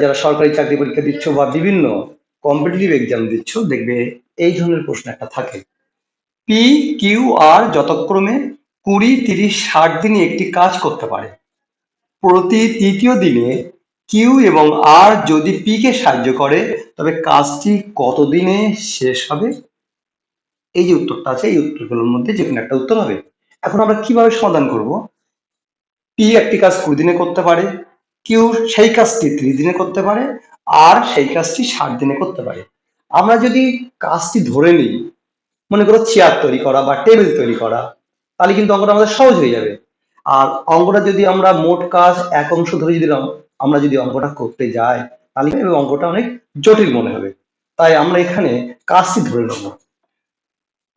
যারা সরকারি চাকরি পরীক্ষা দিচ্ছ বা বিভিন্ন কম্পিটিটিভ এক্সাম দিচ্ছ, দেখবে এই ধরনের প্রশ্ন একটা থাকে। পি কিউ আর যথাক্রমে কুড়ি, তিরিশ, ষাট দিনে একটি কাজ করতে পারে। প্রতি তৃতীয় দিনে কিউ এবং আর যদি পি কে সাহায্য করে, তবে কাজটি কতদিনে শেষ হবে? এই যে উত্তরটা আছে, এই উত্তরগুলোর মধ্যে যে কোনো একটা উত্তর হবে। এখন আমরা কীভাবে সমাধান করব? পি একটি কাজ কুড়ি দিনে করতে পারে কিউ সেই কাজটি ত্রিশ দিনে করতে পারে, আর সেই কাজটি ষাট দিনে করতে পারে। আমরা যদি কাজটি ধরে নিই, মনে করো চেয়ার তৈরি করা বা টেবিল তৈরি করা, তাহলে কিন্তু অঙ্কটা আমাদের সহজ হয়ে যাবে। আর অঙ্কটা যদি আমরা মোট কাজ এক অংশ ধরে যদি আমরা যদি অঙ্কটা করতে যাই, তাহলে অঙ্কটা অনেক জটিল মনে হবে। তাই আমরা এখানে কাজটি ধরে নেব।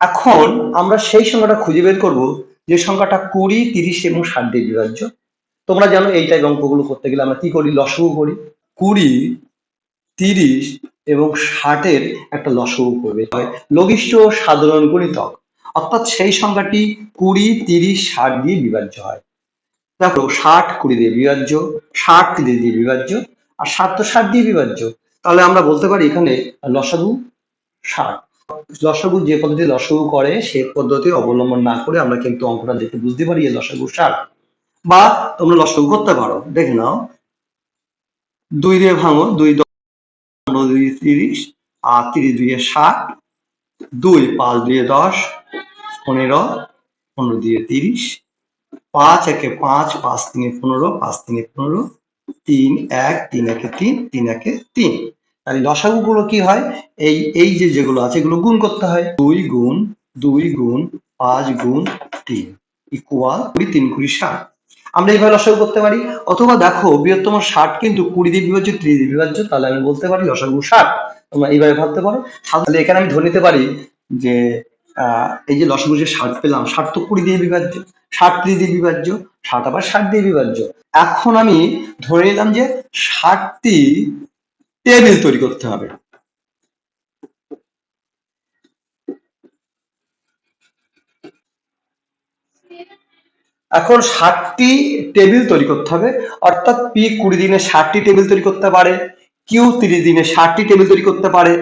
এখন আমরা সেই সংখ্যাটা খুঁজে বের করব, যে সংখ্যাটা কুড়ি, তিরিশ এবং ষাট দিয়ে বিভাজ্য। তোমরা জানো এই টাইপ অঙ্কগুলো করতে গেলে আমরা কি করি? লসগু করি, কুড়ি, তিরিশ এবং ষাটের একটা লসগু করবে। লঘিষ্ঠ সাধারণ গণিতক। অর্থাৎ সেই সংখ্যাটি কুড়ি, তিরিশ, ষাট দিয়ে বিভাজ্য হয়। দেখো, ষাট কুড়ি দিয়ে বিভাজ্য, ষাট তিরিশ দিয়ে বিভাজ্য, আর ষাট তো ষাট দিয়ে বিভাজ্য। তাহলে আমরা বলতে পারি এখানে লসাগু ষাট। লসাগু যে পদ্ধতি লসাগু করে, সে পদ্ধতি অবলম্বন না করে আমরা কিন্তু অঙ্কটা দেখে বুঝতে পারি লসাগু ষাট। বা তোমরা লসাগু করতে পারো। দেখে নাও। দুই দিয়ে ভাঙো, দুই দুই তিরিশ, আর তিরিশ দুইয়ে ষাট, দুই পাঁচ দিয়ে দশ, পনেরো পনেরো দিয়ে তিরিশ, পাঁচ একে পাঁচ পাঁচ তিনে পনেরো, পাঁচ তিনে পনেরো, তিন এক, তিন একে তিন তিন একে তিন। তাহলে লসাগু গুলো কি হয়? এই এই যে যেগুলো আছে, এগুলো গুণ করতে হয়। দুই গুণ দুই গুণ, পাঁচ গুণ, তিন। ইকুয়াল কুড়ি তিন কুড়ি ষাট। আমরা এইভাবে লসাগু করতে পারি? অথবা দেখো, বৃহত্তম ষাট কিন্তু কুড়ি দিয়ে বিভাজ্য, ত্রিশ দিয়ে বিভাজ্য, তাহলে আমি বলতে পারি লসাগু ষাট। তোমরা এইভাবে ভাবতে পারো। তাহলে এখানে আমি ধরে নিতে পারি যে এই যে লসাগু যে ষাট পেলাম, ষাট তো কুড়ি দিয়ে বিভাজ্য, ষাট ত্রিশ দিয়ে বিভাজ্য, ষাট আবার ষাট দিয়ে বিভাজ্য। এখন আমি ধরে নিলাম যে ষাটটি টেবিল তৈরি করতে হবে। এখন ষাটটি টেবিল তৈরি করতে হবে। অর্থাৎ পি কুড়ি দিনে ষাটটি টেবিল তৈরি করতে পারে কিউ তিরিশ দিনে ষাটটি টেবিল তৈরি করতে পারে,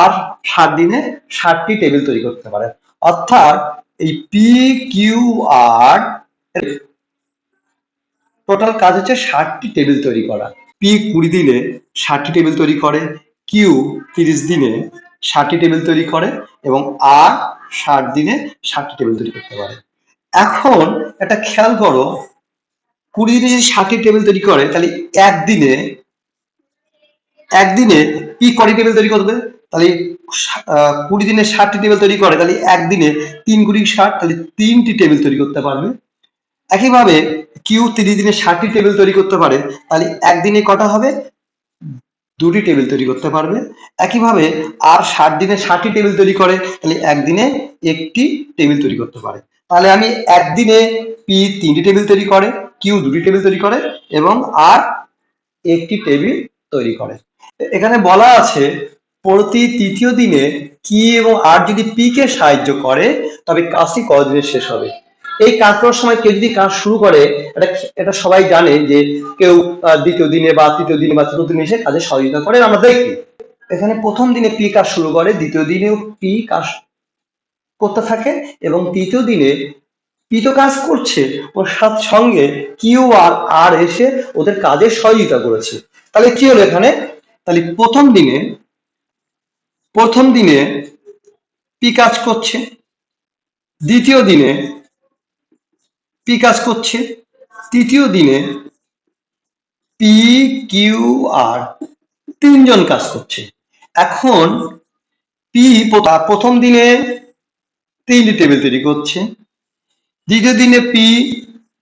আর ষাট দিনে ষাটটি টেবিল তৈরি করতে পারে। অর্থাৎ এই পি কিউ আর টোটাল কাজ হচ্ছে ষাটটি টেবিল তৈরি করা। পি কুড়ি দিনে ষাটটি টেবিল তৈরি করে কিউ তিরিশ দিনে ষাটটি টেবিল তৈরি করে, এবং আর ষাট দিনে ষাটটি টেবিল তৈরি করতে পারে। এখন একটা খেয়াল করো, কুড়ি দিনে যদি ষাটটি টেবিল তৈরি করে, তাহলে একদিনে একদিনে কি কটি টেবিল তৈরি করবে? তাহলে কুড়ি দিনে ষাটটি টেবিল তৈরি করে, তাহলে একদিনে তিন কুড়ি ষাট, তাহলে তিনটি টেবিল তৈরি করতে পারবে। একইভাবে কিউ তিরিশ দিনে ষাটটি টেবিল তৈরি করতে পারে, তাহলে একদিনে কটা হবে? দুটি টেবিল তৈরি করতে পারবে। একইভাবে আর ষাট দিনে ষাটটি টেবিল তৈরি করে, তাহলে একদিনে একটি টেবিল তৈরি করতে পারে। তাহলে আমি একদিনে পি তিনটি টেবিল তৈরি করে কিউ দুটি টেবিল তৈরি করে এবং আর একটি টেবিল তৈরি করে। এখানে বলা আছে প্রতি তৃতীয় দিনে কি এবং আর যদি পি কে সাহায্য করে, তবে কাজটি কতদিনে শেষ হবে? এই কাজ করার সময় কেউ যদি কাজ শুরু করে, এটা এটা সবাই জানে যে কেউ দ্বিতীয় দিনে বা তৃতীয় দিনে বা চতুর্থ দিনে এসে কাজে সহযোগিতা করে, আমরা দেখি। এখানে প্রথম দিনে পি কাজ শুরু করে, দ্বিতীয় দিনেও পি কাজ করতে থাকে এবং তৃতীয় দিনে পি কাজ করছে ওর সাথে সঙ্গে কিউ আর আর এসে ওদের কাজে সহযোগিতা করেছে। তাহলে কি হলো এখানে? তাহলে প্রথম দিনে প্রথম দিনে পি কাজ করছে, দ্বিতীয় দিনে পি কাজ করছে, তৃতীয় দিনে পি, কিউ আর তিনজন কাজ করছে। এখন পি প্রথম দিনে তিনটি টেবিল তৈরি করছে। দ্বিতীয় দিনে পি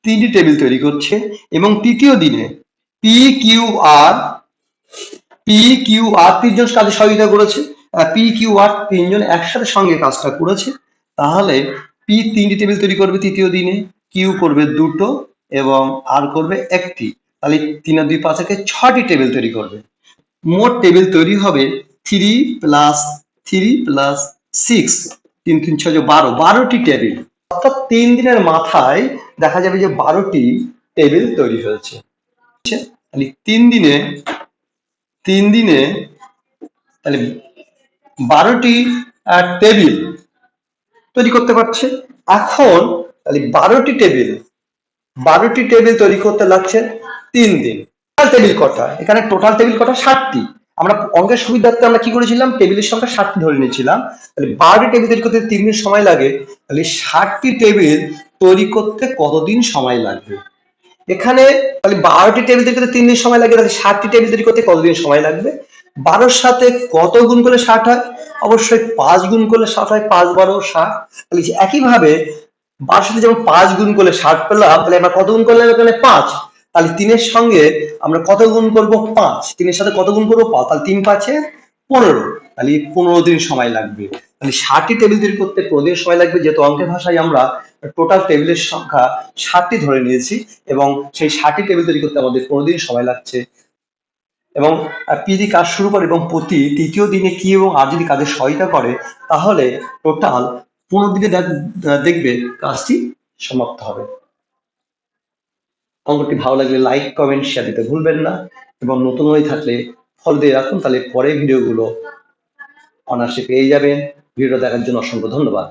তিনটি টেবিল তৈরি করছে এবং তৃতীয় দিনে P Q R P Q R তিনজন কাজে সহযোগিতা করেছে। পি কিউ আর তিনজন একসাথে সঙ্গে কাজটা করেছে। তাহলে পি তিনটি টেবিল তৈরি করবে তৃতীয় দিনে কিউ করবে দুটো এবং আর করবে একটি। তাহলে তিন দুই পাঁচ একে ছটি টেবিল তৈরি করবে। মোট টেবিল তৈরি হবে three plus three plus six তিন তিন, ছয় বারো, বারোটি টেবিল। অর্থাৎ তিন দিনের মাথায় দেখা যাবে যে বারোটি টেবিল তৈরি হয়েছে। তাহলে তিন দিনে তিন দিনে তাহলে বারোটি টেবিল তৈরি করতে পারছে। এখন তাহলে বারোটি টেবিল বারোটি টেবিল তৈরি করতে লাগছে তিন দিন। টেবিল কটা? এখানে টোটাল টেবিল কটা? ষাটটি আমরা অঙ্কের সুবিধার্থে আমরা কি করেছিলাম? টেবিলের সংখ্যা ষাটটি ধরে নিয়েছিলাম। তাহলে বারোটি টেবিল তৈরি করতে তিন দিন সময় লাগে। তাহলে ষাটটি টেবিল তৈরি করতে কতদিন সময় লাগবে? এখানে তাহলে বারোটি টেবিল তৈরি করতে তিন দিন সময় লাগে। তাহলে ষাটটি টেবিল তৈরি করতে কতদিন সময় লাগবে? বারোর সাথে কত গুণ করলে ষাট হয়? অবশ্যই পাঁচ গুণ করলে ষাট হয়, পাঁচ বারো ষাট। তাহলে একইভাবে বারোর সাথে যেমন পাঁচ গুণ করলে ষাট পেলাম, তাহলে আমরা কত গুণ করলাম? এখানে পাঁচ। তাহলে তিনের সঙ্গে আমরা কত গুণ করব? পাঁচ। তিনের সাথে কত গুণ করব? পাঁচ। তাহলে তিন পাঁচে পনেরো। তাহলে পনেরো দিন সময় লাগবে। তাহলে ষাটটি টেবিল তৈরি করতে পনেরো দিন সময় লাগবে। যেহেতু অঙ্কের ভাষায় আমরা টোটাল টেবিলের সংখ্যা ষাটটি ধরে নিয়েছি এবং সেই ষাটটি টেবিল তৈরি করতে আমাদের পনেরো দিন সময় লাগছে। এবং পি যদি কাজ শুরু করে এবং প্রতি তৃতীয় দিনে কি এবং আর যদি কাজের সহায়তা করে, তাহলে টোটাল পনেরো দিনে দেখ- দেখবে কাজটি সমাপ্ত হবে। অঙ্কটি ভালো লাগলে লাইক কমেন্ট শেয়ার দিতে ভুলবেন না। এবং নতুন হয়ে থাকলে ফলো দিয়ে রাখুন, তাহলে পরে ভিডিওগুলো অনার্সে পেয়ে যাবেন। ভিডিওটা দেখার জন্য অসংখ্য ধন্যবাদ।